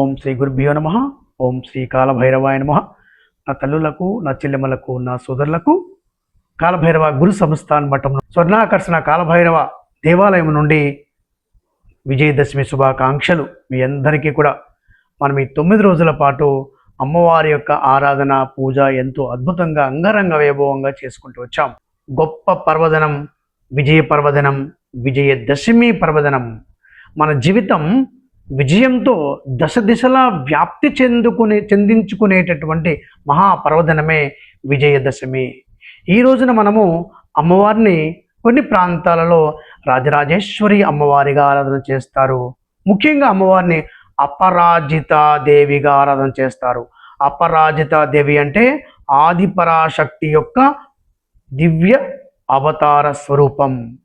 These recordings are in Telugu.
ఓం శ్రీ గురుభ్యో నమ. ఓం శ్రీ కాలభైరవాయ నమ. నా తల్లులకు నా చెల్లెమ్మలకు నా సోదరులకు కాలభైరవ గురు సంస్థాన్ మఠం స్వర్ణాకర్షణ కాలభైరవ దేవాలయం నుండి విజయదశమి శుభాకాంక్షలు మీ అందరికీ కూడా. మనం ఈ తొమ్మిది రోజుల పాటు అమ్మవారి యొక్క ఆరాధన పూజ ఎంతో అద్భుతంగా అంగరంగ వైభవంగా చేసుకుంటూ వచ్చాం. గొప్ప పర్వదనం విజయ పర్వదనం విజయదశమి పర్వదనం. మన జీవితం విజయంతో దశ దిశలా వ్యాప్తి చెందుకునే చెందించుకునేటటువంటి మహాపర్వదనమే విజయదశమి ఈ రోజున మనము అమ్మవారిని కొన్ని ప్రాంతాలలో రాజరాజేశ్వరి అమ్మవారిగా ఆరాధన చేస్తారు. ముఖ్యంగా అమ్మవారిని అపరాజిత దేవిగా ఆరాధన చేస్తారు. అపరాజిత దేవి అంటే ఆదిపరాశక్తి యొక్క దివ్య అవతార స్వరూపం.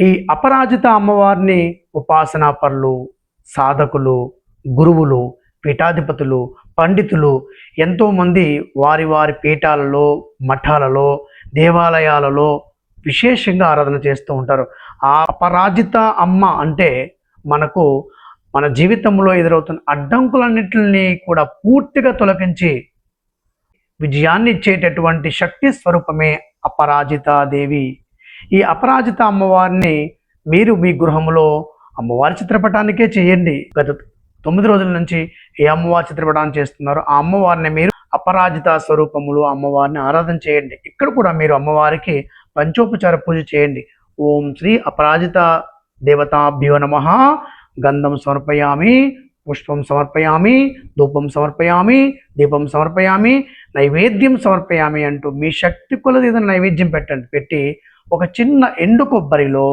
ఈ అపరాజిత అమ్మవారిని ఉపాసనా పరులు సాధకులు గురువులు పీఠాధిపతులు పండితులు ఎంతోమంది వారి వారి పీఠాలలో మఠాలలో దేవాలయాలలో విశేషంగా ఆరాధన చేస్తూ ఉంటారు. ఆ అపరాజిత అమ్మ అంటే మనకు మన జీవితంలో ఎదురవుతున్న అడ్డంకులన్నింటినీ కూడా పూర్తిగా తొలగించి విజయాన్ని ఇచ్చేటటువంటి శక్తి స్వరూపమే అపరాజిత దేవి ఈ అపరాజిత అమ్మవారిని మీరు మీ గృహంలో అమ్మవారి చిత్రపటానికే చేయండి. గత తొమ్మిది రోజుల నుంచి ఏ అమ్మవారి చిత్రపటాన్ని చేస్తున్నారో ఆ అమ్మవారిని మీరు అపరాజిత స్వరూపములు అమ్మవారిని ఆరాధన చేయండి. ఇక్కడ కూడా మీరు అమ్మవారికి పంచోపచార పూజ చేయండి. ఓం శ్రీ అపరాజిత దేవతాభ్యో నమ. గంధం సమర్పయామి పుష్పం సమర్పయామి ధూపం సమర్పయామి దీపం సమర్పయామి నైవేద్యం సమర్పయామి అంటూ మీ శక్తి కొలది ఏదైనా నైవేద్యం పెట్టండి. పెట్టి ఒక చిన్న ఎండు కొబ్బరిలో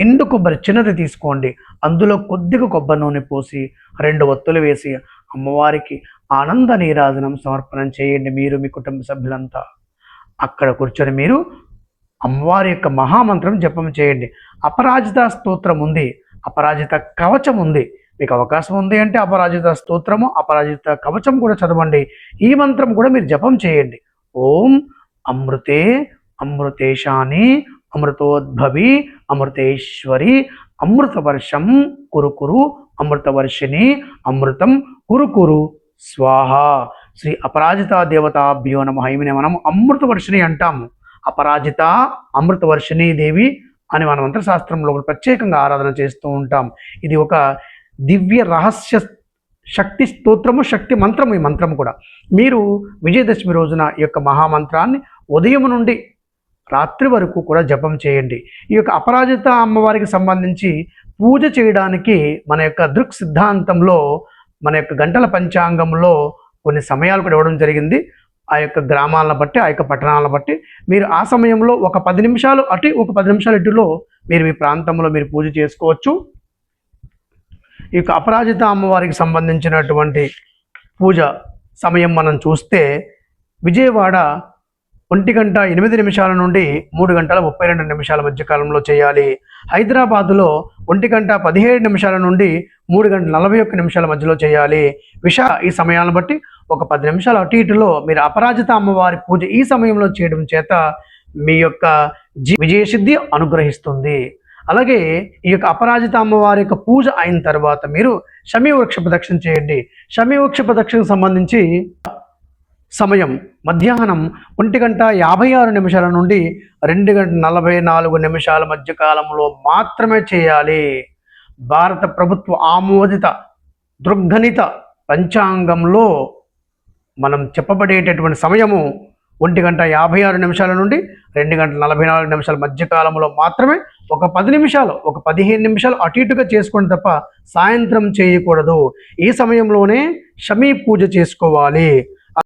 ఎండు కొబ్బరి చిన్నది తీసుకోండి. అందులో కొద్దిగా కొబ్బరి నూనె పోసి రెండు ఒత్తులు వేసి అమ్మవారికి ఆనంద నీరాజనం సమర్పణం చేయండి మీరు మీ కుటుంబ సభ్యులంతా. అక్కడ కూర్చొని మీరు అమ్మవారి యొక్క మహామంత్రం జపం చేయండి. అపరాజిత స్తోత్రం ఉంది. అపరాజిత కవచం ఉంది. మీకు అవకాశం ఉంది అంటే అపరాజిత స్తోత్రము అపరాజిత కవచం కూడా చదవండి. ఈ మంత్రం కూడా మీరు జపం చేయండి. ఓం అమృతే అమృతేశాని అమృతోద్భవి అమృతేశ్వరి అమృతవర్షం కురుకురు అమృతవర్షిణి అమృతం కురుకురు. స్వాహ. శ్రీ అపరాజిత దేవతాభ్యో నమ. ఈమెను మనం అమృతవర్షిణి అంటాము. అపరాజిత అమృతవర్షిణి దేవి అని మన మంత్రశాస్త్రంలో ప్రత్యేకంగా ఆరాధన చేస్తూ ఉంటాం. ఇది ఒక దివ్య రహస్య శక్తి స్తోత్రము శక్తి మంత్రము ఈ మంత్రము కూడా. మీరు విజయదశమి రోజున ఈ యొక్క మహామంత్రాన్ని ఉదయం నుండి రాత్రి వరకు కూడా జపం చేయండి. ఈ యొక్క అపరాజిత అమ్మవారికి సంబంధించి పూజ చేయడానికి మన యొక్క దృక్ సిద్ధాంతంలో మన యొక్క గంటల పంచాంగంలో కొన్ని సమయాలు కూడా ఇవ్వడం జరిగింది. ఆ యొక్క గ్రామాలను బట్టి ఆ యొక్క పట్టణాలను బట్టి మీరు ఆ సమయంలో ఒక పది నిమిషాలు అటు ఒక పది నిమిషాలు ఇటులో మీరు మీ ప్రాంతంలో మీరు పూజ చేసుకోవచ్చు. ఈ యొక్క అపరాజిత అమ్మవారికి సంబంధించినటువంటి పూజ సమయం మనం చూస్తే విజయవాడ ఒంటి గంట ఎనిమిది నిమిషాల నుండి మూడు గంటల ముప్పై రెండు నిమిషాల మధ్య కాలంలో చేయాలి. హైదరాబాదులో ఒంటి గంట పదిహేడు నిమిషాల నుండి మూడు గంటల నలభై ఒక్క నిమిషాల మధ్యలో చేయాలి. విష ఈ సమయాలను బట్టి ఒక పది నిమిషాలు అటు ఇటులో మీరు అపరాజిత అమ్మవారి పూజ ఈ సమయంలో చేయడం చేత మీ యొక్క జీ విజయసిద్ధి అనుగ్రహిస్తుంది. అలాగే ఈ యొక్క అపరాజిత అమ్మవారి యొక్క పూజ అయిన తర్వాత మీరు శమీ వృక్ష ప్రదక్షిణ చేయండి. శమీ వృక్ష ప్రదక్షిణకు సంబంధించి సమయం మధ్యాహ్నం ఒంటి గంట యాభై ఆరు నిమిషాల నుండి రెండు గంట నలభై నాలుగు నిమిషాల మధ్య కాలంలో మాత్రమే చేయాలి. భారత ప్రభుత్వ ఆమోదిత దృగ్గణిత పంచాంగంలో మనం చెప్పబడేటటువంటి సమయము ఒంటి గంట యాభై ఆరు నిమిషాల నుండి రెండు గంటల నలభై నాలుగు నిమిషాల మధ్య కాలంలో మాత్రమే ఒక పది నిమిషాలు ఒక పదిహేను నిమిషాలు అటు ఇటుగా చేసుకోండి తప్ప సాయంత్రం చేయకూడదు. ఈ సమయంలోనే షమీ పూజ చేసుకోవాలి.